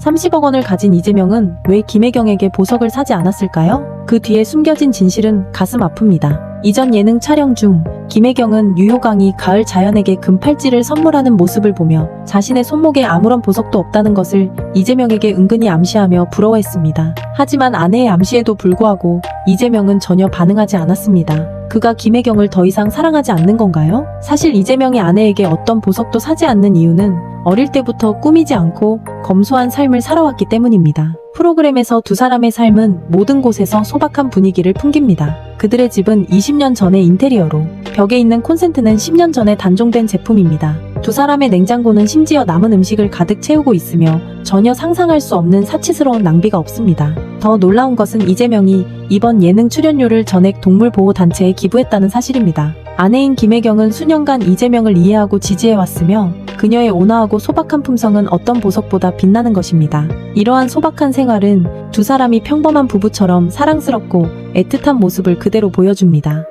30억 원을 가진 이재명은 왜 김혜경에게 보석을 사지 않았을까요? 그 뒤에 숨겨진 진실은 가슴 아픕니다. 이전 예능 촬영 중 김혜경은 유효강이 가을 자연에게 금팔찌를 선물하는 모습을 보며 자신의 손목에 아무런 보석도 없다는 것을 이재명에게 은근히 암시하며 부러워했습니다. 하지만 아내의 암시에도 불구하고 이재명은 전혀 반응하지 않았습니다. 그가 김혜경을 더 이상 사랑하지 않는 건가요? 사실 이재명이 아내에게 어떤 보석도 사지 않는 이유는 어릴 때부터 꾸미지 않고 검소한 삶을 살아왔기 때문입니다. 프로그램에서 두 사람의 삶은 모든 곳에서 소박한 분위기를 풍깁니다. 그들의 집은 20년 전의 인테리어로 벽에 있는 콘센트는 10년 전에 단종된 제품입니다. 두 사람의 냉장고는 심지어 남은 음식을 가득 채우고 있으며 전혀 상상할 수 없는 사치스러운 낭비가 없습니다. 더 놀라운 것은 이재명이 이번 예능 출연료를 전액 동물보호단체에 기부했다는 사실입니다. 아내인 김혜경은 수년간 이재명을 이해하고 지지해왔으며 그녀의 온화하고 소박한 품성은 어떤 보석보다 빛나는 것입니다. 이러한 소박한 생활은 두 사람이 평범한 부부처럼 사랑스럽고 애틋한 모습을 그대로 보여줍니다.